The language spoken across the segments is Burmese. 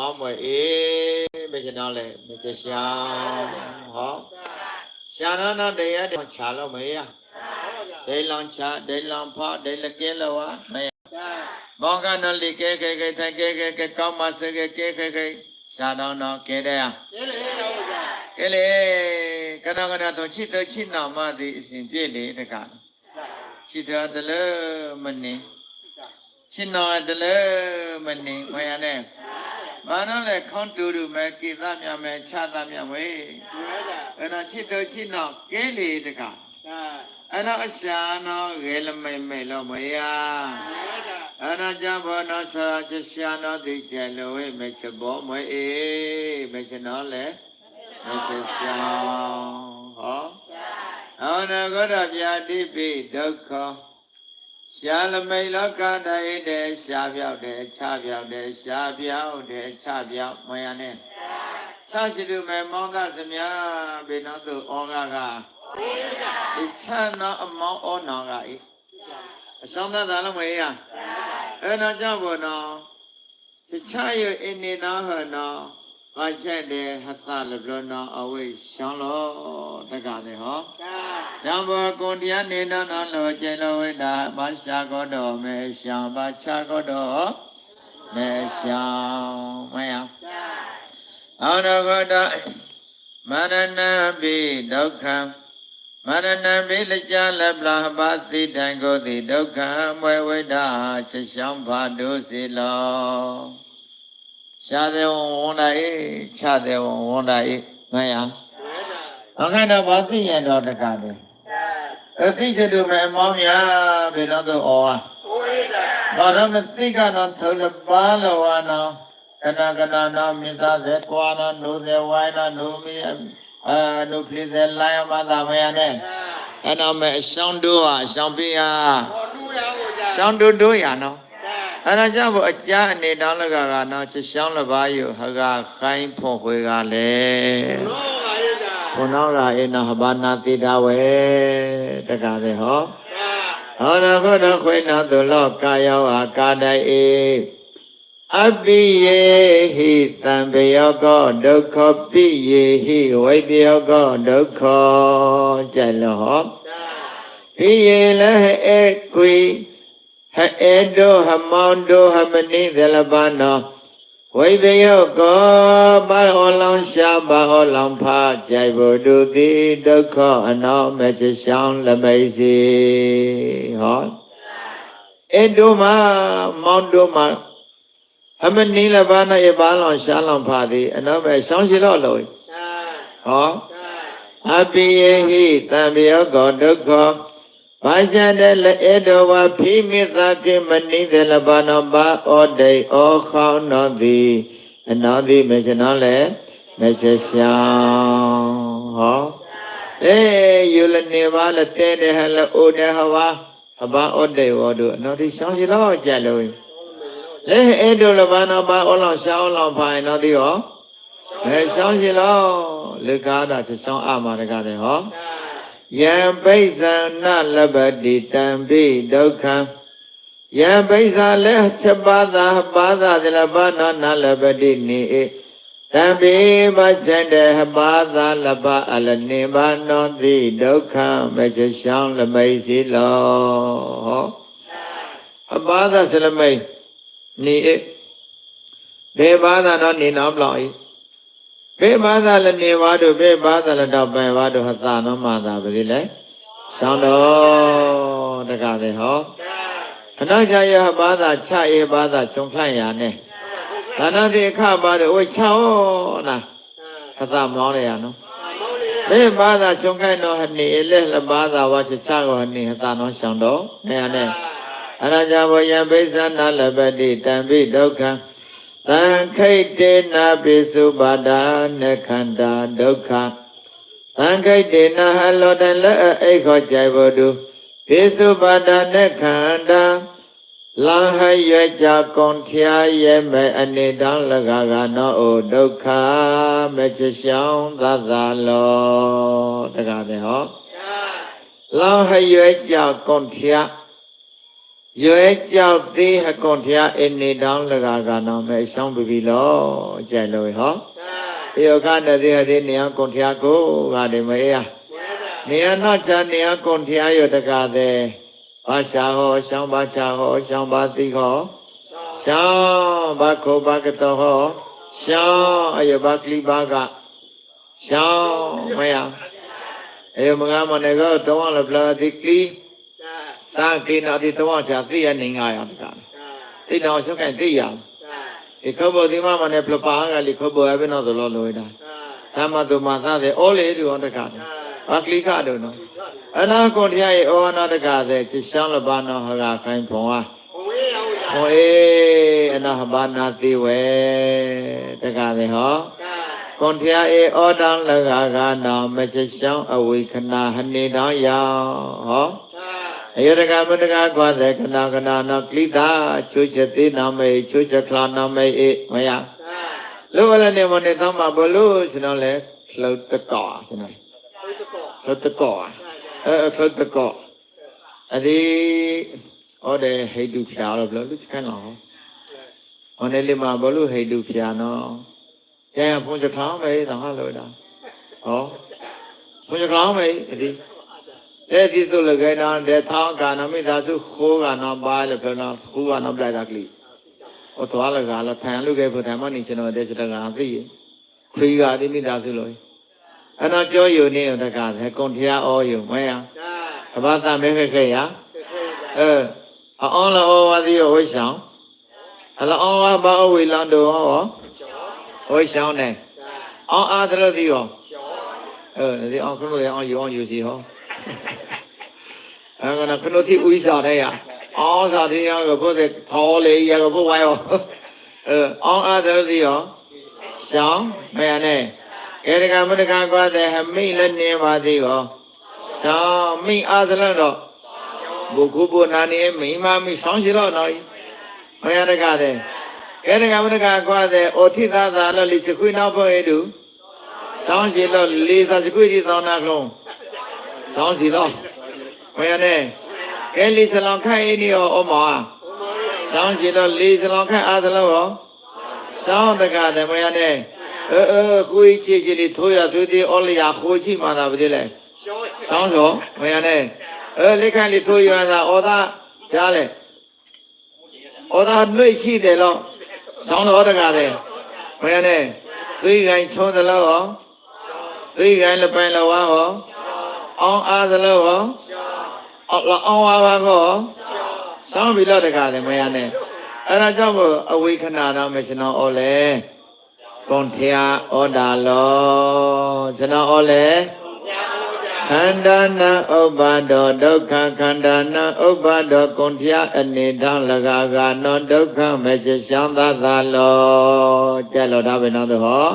ဟောမွေအေးမကျွန်တော်လေမချရှာဟောရှာနာနာတရားတောင်ချလို့မရဒိလောင်ချဒိလောင်ဖဒိလကဲလောဝမရဘောကနလိကဲကဲကဲထိုင်ကဲကဲကဲကောင်းမစကဲကဲကဲကဲရှာတော့တော့ကဲတဲ့ကဲလေကနကနတော့ချစ်တော့ချစ်နာမသည်အစဉ်ပြည့်လေတကချစ်တော်တလို့မနေချစ်တော်တလို့မနေမရနဲ့ ဘာလို့လဲခေါင်းတူတူမဲ့ကိသမြမဲ့ခြားသမြဝေးအဲ့ဒါချစ်တော်ချစ်တော့ကဲလေတကအဲ့ဒါအရှာနော်ရေလမိတ်မိတ်လို့မရအဲ့ဒါကြဘောနော်ဆရာချရှာနော်ဒီကျလို့ဝေးမချဘောမအေးမချနော်လေမချရှာဟောအောနဂောဒဗျာတိပိဒုက္ခ ရှာလမိတ်လောကတဟိတေရှာပြောက်တယ်ချပြောက်တယ်ရှာပြောက်တယ်ချပြောက်မရနဲ့ချရှိသူမဲ့မောင်းသားစမြဘေနောသူဩဃကဣချနောအမောင်းဩနောကဣအဆောင်သာလုံးမရအဲ့တော့ကြောင့်ဘောနော်ချချယအိနေနောဟနော ဘာချက်တယ်ဟသလဘရနောအဝိရှောင်းလောတက္ကတဲ့ဟောဇံဘောကွန်တရားနေနနလောကျေလောဝိတာဘာရှာကောတော်မေရှံဘာချာကောတော်မေရှံမယအောနဂောတမရဏပိဒုက္ခမရဏပိလကြလပလဟပါတိတံကိုတိဒုက္ခမွေဝိတာချက်ရှောင်းဘာဒုစီလော ရှားတယ်ဝန်ဝန်တာဤချတယ်ဝန်ဝန်တာဤမယအခါတော့ဘာသိရတော့တကားတယ်အသိချတူမဲ့အမောင်းများဘယ်တော့တော့ဩဝါဘာတော့မသိကတော့ထုံးပါလောဝနောကနကနနောမိသားစေကွာနောနုစေဝိုင်းနောနုမိအာနုဖိစေလိုင်းမသာမယနဲ့အဲ့တော့မဲ့အရှောင်းတို့ဟာအရှောင်းပေးဟာရှောင်းတို့တို့ရနော် အဲ့ဒါကြောင့်ဘုအကြအနေတောင်းလကကနော်ချရှောင်းလပါယဟကခိုင်းဖွန်ခွေကလည်းဘုနောကအိနဟဘာနာတိတာဝေတက္ကတဲ့ဟောဟောရဘုဒ္ဓခွေနာတုလောကာယောအာကာတိုင်ဧအပိယေဟိတံပယောကောဒုက္ခပိယေဟိဝိပယောကောဒုက္ခကြလောဟောပိယေလဟဧကွေ ဟဧတောဟမောတောဟမနိသလပနောဝိပယောကောပါဟောလောင်ရှားပါဟောလောင်ဖာကြိုက်ဘုဒ္ဓတိဒုက္ခအနောမချရှောင်းလမိတ်စီဟောဧတောမမောင်တောမအမနိလဘာနာယပါလောင်ရှားလောင်ဖာသည်အနောမရှောင်းရှိတော့လို့ဟောအပိယေဟိတံပယောကောဒုက္ခ ဘာရှတလေဧတောဝဖိမိသကိမနိသလဘာနောပါဩဒိဩခေါနောတိအနောတိမေရှနောလေမေရှရှောင်းဟောအေယူလနေပါလတဲတဲ့ဟလအိုတဲ့ဟဝါအဘာဩဒိဝတုအနောတိရှောင်းရှိတော့ကြလို့လေဧတောလဘာနောပါဩလောင်ရှောင်းလောင်ဖိုင်နောတိဟောမေရှောင်းရှိလောလေကားတာရှောင်းအမှာတကားတဲ့ဟော ယံပိဿာနလပတိတံပိဒုက္ခံယံပိဿာလေချက်ပါသာပါသာသလပါနောနလပတိနိဧတံပိမချန္တေဟပါသာလပအလနိဘာနောတိဒုက္ခမချရှောင်းလမိတ်စီလောဟောအပါသာသလမိတ်နိဧဘေပါသာနောနိနောပလောဤ ဘေဘာသာလနေဝါတို့ဘေဘာသာလတော့ပဲဝါတို့ဟသာနောမသာပါလေလေဆောင်းတော်တကားလေဟောအနောက်ချယဟဘာသာချဧဘာသာခြုံဖန့်ရာနဲ့ဒါနတိအခဘာတို့ဝိချောလားဟသာမောင်းလေရနော်ဘေဘာသာခြုံခိုင်းတော့ဟနေအလက်လဘာသာဝါချချကောဟနေဟသာနောဆောင်းတော်နေရနဲ့အရကြဘောယံဘိဇာနာလပတိတံပိဒုက္ခံ သံခိတ်တေနာပိစုပါဒာနခန္တာဒုက္ခသံခိတ်တေနာဟလောတလက်အိတ်ခေါ်ကြိုက်ဖို့တုပိစုပါဒာနခန္တာလဟရွယ်ကြကွန်ထျာရဲ့မဲ့အနေတန်းလကကနောဩဒုက္ခမချရှောင်းသသလောတကားပဲဟောလဟရွယ်ကြကွန်ထျာ ရွယ်ကြောက်သေးဟကွန်ဖျားအနေတောင်းလကာကနောမဲရှောင်းပြီပြီလောကြိုက်လို့ဟောဧယောကနတိဟတိနေယကွန်ဖျားကိုကဒီမေယနေယနောချာနေယကွန်ဖျားယောတကာတဲ့ဘာရှာဟောရှောင်းဘာချာဟောရှောင်းဘာသိဟောရှောင်းဘာခောဘာကတောဟောရှောင်းအယဘကလိဘာကရှောင်းမယအေမငါမနေကောတောင်းလပလာတိကလီ သာကိနာတိတဝချာသိရနေငါရတာသိတော်ရှုခိုင်သိရဒီခဘောဒီမမနဲ့ပလပါကလေးခဘောအဘနောသလောလိုတာသမတုမသတဲ့ဩလေတူအောင်တခါဘာကလိခတို့နော်အနာကွန်တရားရဲ့ဩဝနာတကတဲ့ချရှောင်းလဘာနောဟကခိုင်းဖုံဟာဟောအေအနာဟဘာနာတိဝေတကတဲ့ဟောကွန်တရားရဲ့ဩတံလကကနောမချရှောင်းအဝိခဏဟနေတောင်းယောဟော အယတကမတကကွာတဲ့ခဏခဏနောကလိတာချိုးချက်သေးနာမေချိုးချက်ခလာနာမေအေမယလောဘလည်းနေမနေသမဘလို့ကျွန်တော်လဲလှုပ်တကောကျွန်တော်လှုပ်တကောအဲလှုပ်တကောအဒီဟောတယ်ဟိတုဖြာလို့ဘလို့လူချကန်တော့ဟောနေလေးမှာဘလို့ဟိတုဖြာနော်ကျန်ဖုန်ချက်ထောင်းမေတော့ဟာလို့တာဟောဖုန်ချက်ထောင်းမေအဒီ အဲ့ဒီဆိုလကေနာတဲ့ထောင်းကနာမိသားစုခိုးကနာပါလေဖနာခိုးကနာပလိုက်တာကလေးဟောသွားလကလာထိုင်လူကေဖို့ထိုင်မနေကျွန်တော်တဲ့စတကအသိခွေးကဒီမိသားစုလို့အဲ့တော့ကြောယူနေတကလည်းကွန်တရားဩယူမရအဘာသာမဲခဲ့ခဲ့ရအဲအောင်းလောဝါဒီဝိရှောင်းအလောအောင်းဝါဘာ ဝိလန်တောဟောဝိရှောင်းနေအောင်းအားသရတိဟောအဲဒီအောင်ခလို့ရအောင်ယူအောင်ယူစီဟောအဲကနခနတိဥိစာတဲ့ရအောင်းစာတိယကဘုတဲ့ထောလေရကဘုဝိုင်းဟောအဲအောင်းအားသရတိဟောရှောင်းမရနဲ့ကေရကမတကကွာတဲ့ဟမိလည်းနေပါသေးဟောရှောင်းမိအားသလတော့ဘုခုဘုနာနေမိမမိဆောင်းရှိတော့နော်မ ရတကတဲ့ကေရကမတကကွာတဲ့ဩထိသာသာလို့လိစခွေနောက်ပေါ်ရတူဆောင်းရှိလို့လေးစာစခွေကြီးသောနာကလုံးဆောင်းရှိတော့ဝေရနဲ့ကဲလီစလောင်ခိုင်အင်းရောဩမောဆောင်းရှိတော့လီစလောင်ခိုင်အားသလို့ရောဆောင်းတကတဲ့ဝေရနဲ့အဲအဲကိုကြီးချီချီလေးထိုးရသွေးသေးဩလျာခိုးချိမှသာပါသေးလေဆောင်းဆိုဝေရနဲ့အဲလိခိုင်လေးထိုးရတာဩသာကြားလေဩသာနှွေ့ရှိတယ်လို့ဆောင်းတော်တကတဲ့ဝေရနဲ့သွေးခိုင်ချုံးသလို့ရောသွေးခိုင်လပိုင်လဝါရော အောင်အားသလို့ရောအော်အောင်ပါပါကောစောင်းပြီတော့တခါတယ်မရနဲ့အဲ့ဒါကြောင့်မို့အဝိခဏတော့မကျွန်တော်ဩလဲကွန်ထျာဩဒါလောကျွန်တော်ဩလဲခန္ဓာနာဥပ္ပါဒောဒုက္ခခန္ဓာနာဥပ္ပါဒောကွန်ထျာအနေထံလကာကနောဒုက္ခမချရှောင်းသသာလောကြက်လို့ဒါပဲနော်သူဟော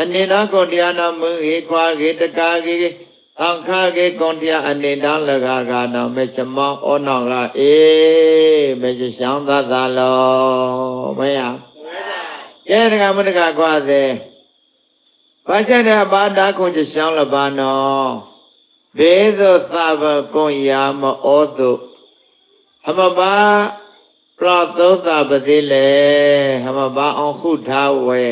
အနေနာကွန်ထျာနာမုဟေခွာကေတကာကေ သံခါကေကွန်တရားအနေတန်းလကကနောမေချမောဩနောကအေမေချရှောင်းသသလောမယကဲတကမတကကွာစေဘာချက်တဲ့ဘာတာကွန်ချရှောင်းလပါနောဘေသောသဗကွန်ယာမဩတုဟမဘာပရသောတာပတိလေဟမဘာအောင်ခုထားဝဲ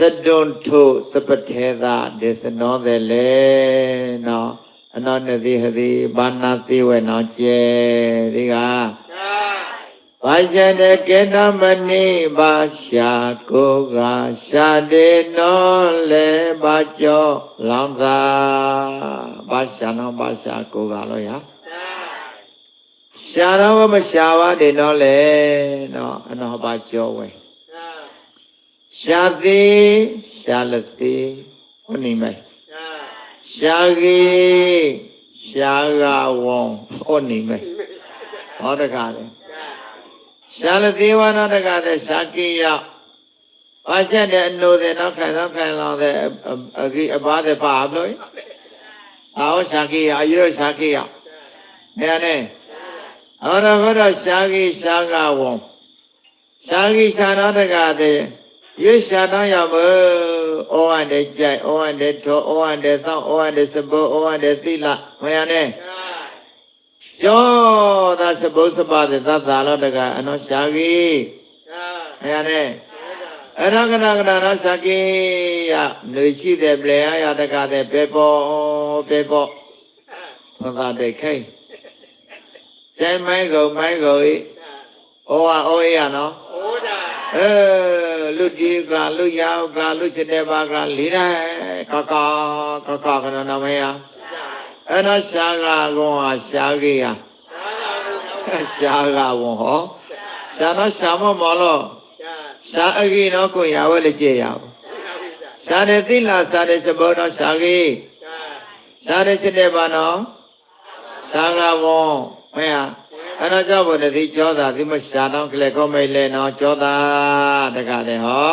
စတွန်ထုစပထေသာဒေသနောတယ်လေနော် အနောနတိဟတိဘာနာတိဝေနော်ကျဲဒီကဘာရှတဲ့ကေတမဏိဘာရှာကိုကရှာတေနောလေဘာကြောလောင်သာဘာရှာနောဘာရှာကိုကလို့ရရှာတော့မရှာပါနဲ့နော်လေနော်အနောဘာကြောဝဲ ရှာသေးရှာလသေးဟုတ်နေမယ်ရှာကြီးရှာကဝံဟုတ်နေမယ်ဟောတကားလေရှာလသေးဝနာတကားတဲ့ရှာကိယဘာချက်တဲ့အနိုတဲ့နောက်ခံနောက်ခံလောတဲ့အကိအပါတဲ့ပါဘလို့အော်ရှာကိယအရွရှာကိယနေနဲ့ဟောတော့ဟောတော့ရှာကိရှာကဝံရှာကိရှာနာတကားတဲ့ ရွေးရှာတော့ရမို့ဩဝန္တေကြိုက်ဩဝန္တေထောဩဝန္တေသောဩဝန္တေစဘောဩဝန္တေသီလမရနဲ့ကျောသာစပုစပတဲ့သတ္တာလောတကအနောရှာကြီးအဲ့ရနဲ့အရကနာကနာနောရှာကြီးယလူရှိတဲ့ပလေယရတကတဲ့ပေပေါ်ပေပေါ်ဘုရားတဲ့ခိုင်ကျဲမိုင်းကုန်မိုင်းကုန်ဤဩဝဩရနော်အဲ လူဒီကလူယောက်ကလူစစ်တဲ့ဘာကလေးတဲ့ကကကကကနနမယအဲ့တော့ရှားကကောဟာရှားကြီးရရှားကဝန်ဟောရှားတော့ရှားမမော်လို့ရှားအကြီးတော့ကိုရဝဲလေကြည့်ရအောင်ရှားတဲ့သီလာစားတဲ့စဘောတော့ရှားကြီးရှားတဲ့စစ်တဲ့ဘာနော်ရှားကဝန်မယ အဲ့တော့ကြောင့်ဘုရားဒီကြောတာဒီမရှားတော့ကလေးကောမိတ်လဲနော်ကြောတာတကတဲ့ဟော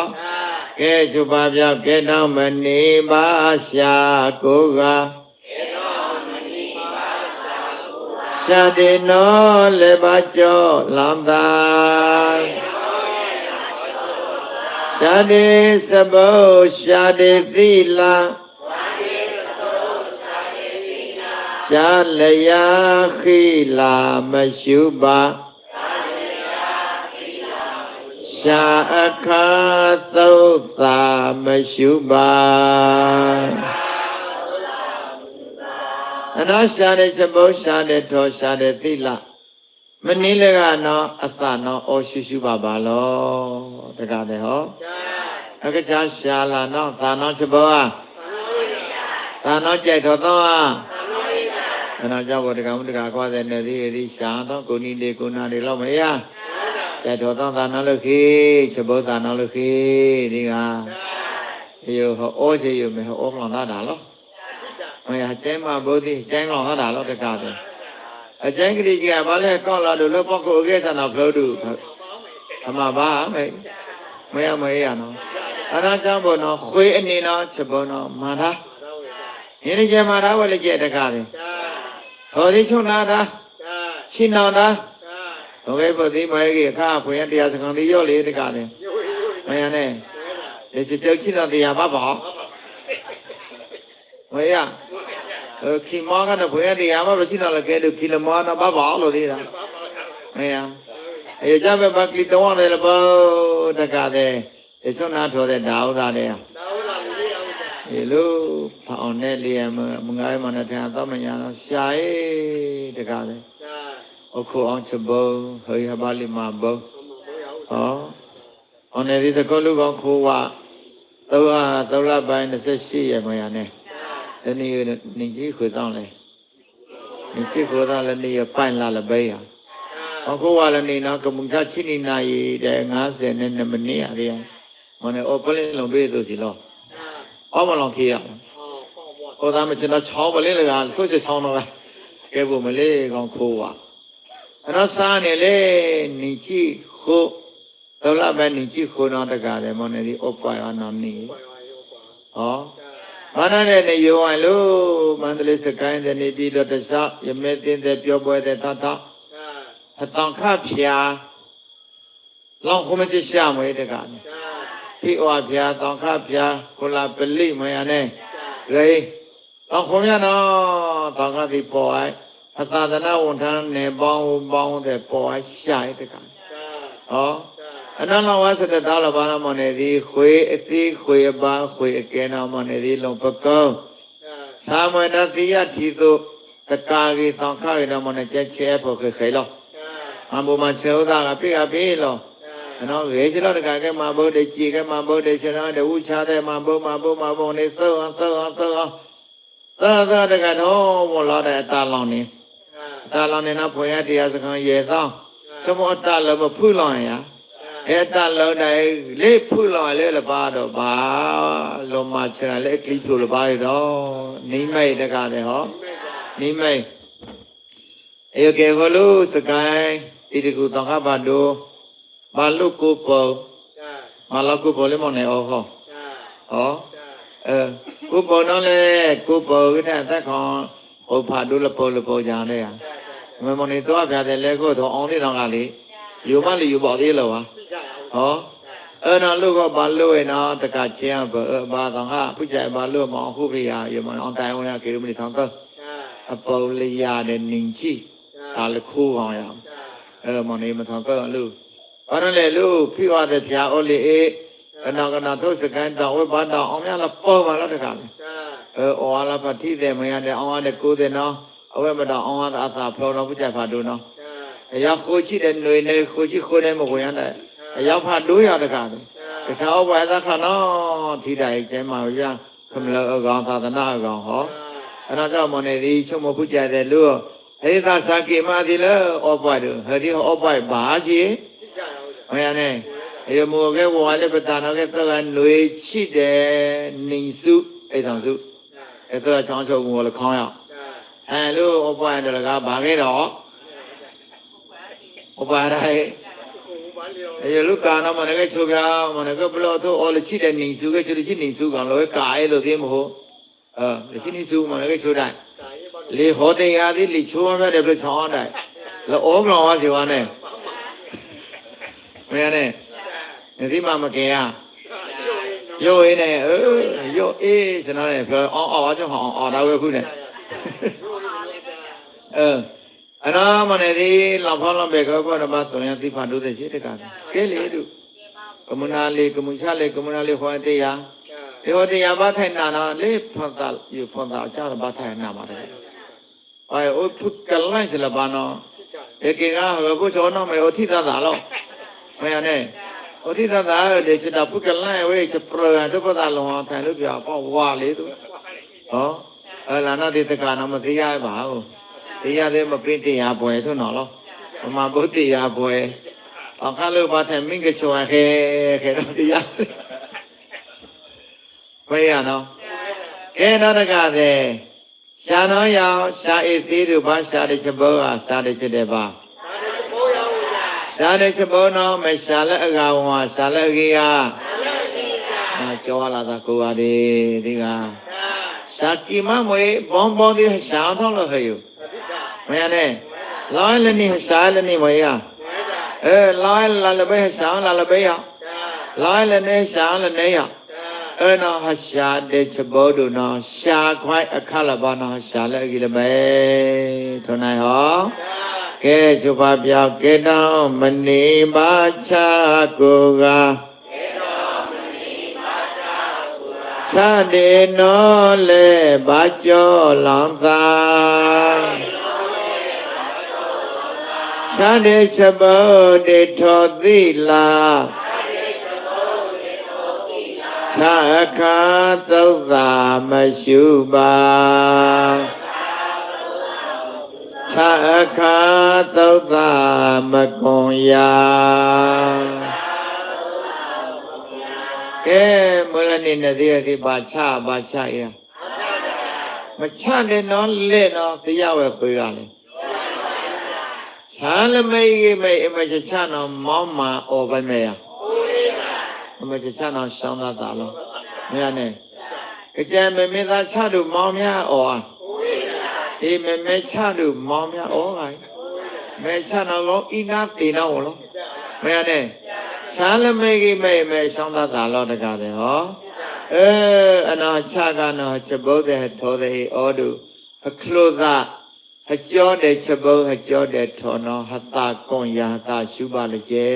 ကဲကျုပ်ပါပြောကဲတော့မနေပါရှားကိုကရှာတိနောလေပါကျော်လံသာရှာတိစပုရှာတိသီလာ ရှာလျာခိလာမရှုပါရှာအခါသုတ်သာမရှုပါအနောရှာတဲ့စပုရှာတဲ့ထောရှာတဲ့သီလမနည်းလည်းကနော်အသနော်အောရှုရှုပါပါလောတကားတဲ့ဟောအကချာရှာလာနော်သာနော်စပုဟာသာနော်ကြိုက်တော်တော့ဟာ အနောကြောင့်ဘောတကမှုတကာကွာတဲ့နေသည်ဒီရှာတော့ကိုနီလေးကိုနာလေးတော့မရကြိုက်တော်တော့သာနော်လို့ခေစပုသာနော်လို့ခေဒီကဒီဟောအောချေရမယ်ဟောအောကလာတာလောမရကျင်းမဘုဒ္ဓကျင်းလောဟတာလောတကားတယ်အကျင်းကလေးကြီးကဘာလဲကောက်လာလို့လောပကုအကေသနာဖလို့တူအမဘာမေမရမရနော်အနာကြောင့်ဘောနော်ခွေးအနေနော်ချက်ဘောနော်မာတာဒီနေ့ကျမာတာဝလည်းကျတကားတ ယ်ဟောဒီချုံနာတာရှင်းတော်တာဘုရားဘုဒ္ဓမေကြီးအခါဖွင့်တရားစကားလေးရော့လေးတကားတယ်မရနဲ့ဒီစတုတ်ချိတော်တရားပါပါမရခီမောကတော့ဘယ်တရားမှမရှိတော့ လည်းကဲလို့ခီလမောတော့ဘာပါလို့သေးတာမရအဲကြပဲဘာကလီတောင်းတယ်လို့ဘောတကားတဲ့ဒီစွနာထောတဲ့ဒါဥသာတဲ့ဒီလိုဖောင်းနဲ့လျက်မငါးမနဲ့ထားတော့မညာတော့ရှာရေးတကားတဲ့အခုအောင်ချဘုံဟိဟပါလိမဘုံဟောအောင်နေဒီတကောလူကောင်ခိုးဝသုံးအားသုံးလပိုင်း28ရက်မရနဲ့တနည်းနေကြီးခွေတောင်းလဲနေကြီးခွေတောင်းလဲနေရပိုင်လာလပဲရအခုကလည်းနေနော်ကမ္မချချိနေနာရီတဲ့90နဲ့2မိနစ်ရတယ်မနေ့အော်ပလင်းလုံးပေးသူစီလော အော်မလောင်ခေးရဟောသားမချင်တော့ချောင်းပလင်းလည်းကခွစစ်ချောင်းတော့ကဲဖို့မလေးကောင်ခိုးပါအဲ့တော့စားနေလေနေကြီးခိုးတော့လာပဲနေကြီးခိုးတော့တကားတယ်မနေ့ဒီအော်ပွိုင်အောင်နေဟောမနနဲ့နေယောဝံလို့မန္တလေးစကိုင်းတဲ့နေပြီးတော့တခြားရမဲတင်းတဲ့ပြောပွဲတဲ့တတ်တော့အတန်ခဖြာလောင်ခုမချရှာမွေးတကနဲ့ ဖိဩဖြာတန်ခဖြာကုလာပလိမယနဲ့ဂေလောင်ခုမြနော်တန်ခတိပေါ်အိုက်အသာသနာဝန်ထမ်းနေပေါင်းပေါင်းတဲ့ပေါ်အိုက်ရှာရတကဟောအနန္တဝါစတတာလဘာနာမနေသည်ခွေအတိခွေအပါခွေအကဲနာမနေသည်လုံပကောသာမဏတိယတိသုတကာကြီးသံခရနမနေချက်ချဲဖို့ခေခေလောအမ္ဘမချေဥဒါကပြအပြေလော နော်ရေချလောတကာကဲမဘုဒ္ဓကြည်ကဲမဘုဒ္ဓရှင်တော်တဝုချတဲ့မဘုမဘုမဘုနေသောသောသောသာသာတကတော့ဘောလာတဲ့အတာလောင်နေအတာလောင်နေနော်ဖွေရတရားစခန်းရေသောသမအတာလောမဖုလောင်ရအဲ့တလုံးတိုင်းလေးဖုလောင်လေးလပါတော့ဘာလုံးမချင်လေးကိပြလပါရတော့နိမိတ်တကားတယ်ဟောနိမိတ်အေကေဟောလို့စကိုင်းဒီတကူတောင်ခပါတို့ ဘာလို့ကိုပေါ်မလာကိုပေါ်လေးမနေအောဟောဟောအဲကိုပေါ်တော့လေကိုပေါ်ဝိထသက်ခွန်ဟောဖာတို့လပေါ်လပေါ်ကြတယ်မမနေတော့ပြတယ်လေကိုတော့အောင်လေးတော့ကလေယူမလေးယူပေါ်သေးလောပါဟောအဲ့တော့လူကဘာလို့ရနော်တကချင်းဘာတော့ဟာပုကြိုင်ဘာလို့မအောင်ခုပြရရမအောင်တိုင်ဝင်ရကေမနီထောင်းတော့အပေါ်လျာတဲ့နင်ကြီးအကာလခိုးအောင်ရအောင်အဲမနေမထောင်တော့လူ ဘာလို့လဲလူဖိဝတဲ့ဖျားအိုလီအေးကနာကနာသုစကန်တောင်ဝိပါတောင်အောင်ရလာပေါ်ပါလားတခါလေအဲအော်လာပတိတဲ့မရတဲ့အောင်ရတဲ့ကိုတဲ့နော်အဝဲမတော်အောင်ရတဲ့အသာဖလောတော်ဘုရားဖာတို့နော်အရောက်ခိုးချိတဲ့ຫນွေနေခိုးချိခိုးနေမဝင်ရတဲ့အရောက်ဖာတို့ရတခါလေတခြားဘဝသက်ခနော်ထိတိုင်ကျဲမှာဗျာခမလောအကောင်သာသနာအကောင်ဟောအဲ့တော့ကြောင့်မနေသည်ချုံမဖူးကြတဲ့လူအဲ့ဒီသာစာကိမာဒီလေဩပွိုက်တို့ဟဒီဩပွိုက်ဘာကြီး ဟောရနေအေမောကေဝါလေပတနာကေသကຫນွေချိတယ်နေစုအဲ့တောင်စုအဲ့တော့ချောင်းချုပ်ကိုလည်းခေါင်းရောက်အဲလူဩပွိုက်တို့ကဘာခဲ့တော့ဩပွိုက်ရဲအေလူကာနမနေကေချိုပြမနေကေဘလို့တော့ဩလေချိတယ်နေစုကေချိချိနေစုကောင်လောကာအဲလို့သိမဟုတ်အဲချိနေစုမနေကေချိုတိုင်းလေဟောတရားသည်လေချိုးရတဲ့ပြ ဘယ်ရနဲ့ဒီမှာမကင်ရရိုးအေးနဲ့ရိုးအေးကျွန်တော်လည်းပြောအော်အော်ကျွန်တော်အော်ဒါဝဲခုနဲ့เออအနာမနေသေးလောက်ဖောင်းလောက်ပဲကောကောဓမ္မသွန်ရသိဖာတို့တဲ့ရှိတကားကဲလေတို့ကမနာလေကမုချလေကမနာလေဟောတရားဒီဟောတရားဘာထိုင်နာနာလေဖောင်းတာယူဖောင်းတာအချာဘာထိုင်နာပါတယ်အဲဥပ္ပကလန်စလဘာနောဧကေကဟောဘုဇောနောမေဟောတိသသာလော မယ်ဥဒိသသာတေจิตာပုဂ္ဂလံဝေချပရဒုပဒလောဟံဖန်လို့ပြောပေါ့ဝါလေသူဟောအလာနာတိတကနာမတရားပါဘူးတရားလည်းမပင်းတရားပွဲသွန်းတော်လောပမာဘုတရားပွဲအခါလို့ပါတဲ့မင်းကချောခဲခဲတော့တရားဘယ်ရနော်ကဲတော့တကတဲ့ရှားတော်ရောရှားဣသေးတို့ဘာရှားတဲ့ချဘောကရှားတဲ့ချတဲ့ပါ ရှာတဲ့ချက်ဘောနော်မရှာလက်အကောင်ဝါရှာလက်အကြီးဟာအာကြောလာတာကိုပါဒီဒီကရှာကီမမွေဘောင်းဘောင်းဒီရှာထောင်းလို့ဟဲ့ယူမရနဲ့လောင်းလည်းနေရှာလည်းနေမရအဲလောင်းလာလည်းပဲရှာလာလည်းပဲရလောင်းလည်းနေရှာလည်းနေရအဲ့နော်ဟာရှာတဲ့ချက်ဘောတို့နော်ရှာခွိုင်းအခလဘာနော်ရှာလက်ကြီးလည်းပဲထွန်နိုင်ဟော ကဲကျပါပြောက်ကဲတော့မနေပါချကိုကချတဲ့နော်လေဘာကြောလောင်သာချတဲ့ချက်ဘောတေထောသိလားသာအခါသုတ်သာမရှိပါသာ အခါသုတ်သာမကွန်ရာကဲမလနေနေသေးသေးပါချပါချရမချနဲ့နော်လက်နော်တရားဝဲခွေရလေချမ်းလမိတ်မိတ်အမချချနော်မောင်းမာအော်ပဲမဲ့ရအမချချနာရှောင်းသားတာလို့မရနဲ့အကျံမမေသာချတို့မောင်များဩအာ ဒီမမေချတို့မောင်များဩဟာမေချနာကောဤနာတေနောလို့မရနဲ့ချမ်းလမေကြီးမေမေရှောင်းသားတာလို့တကားတယ်ဟောအဲအနာချကနောချက်ဘုဒ္ဓထောတဲ့ဩတုအခလုသအကျော်တဲ့ချက်ဘုအကျော်တဲ့ထောနောဟတကွန်ယာတာရှုပါလေကျဲ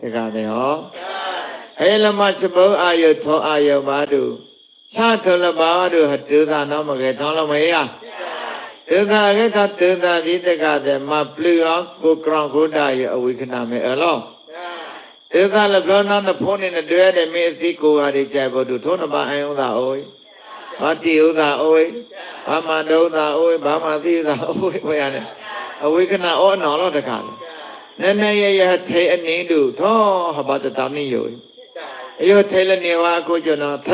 တကားတယ်ဟောအဲလမချဘောအာယုထောအာယုဘာတုချထလဘာတုဟတုသာနောမကေထောလမေယ တေသာကေသတေသာဒီတကတဲ့မပလူအောင်ကိုကရောင်ကိုတာယအဝိခဏမေအလောတေသာလဘောနာနဖုန်နေတွဲတဲ့မေအစီကိုဟာဒီကြိုက်ဖို့တုထုံးနဘာအယုံသာအိုးဘာတိဥသာအိုးဘာမတုံသာအိုးဘာမသိသာအိုးဘယ်ရလဲအဝိခဏဩအနော်တော့တကလေနည်းနည်းရရထေအနေတုသောဟဘတတနိယောအယောထဲလနေဝါကိုကျွန်တော်သ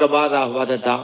ကဘာသာဝတ္တတာ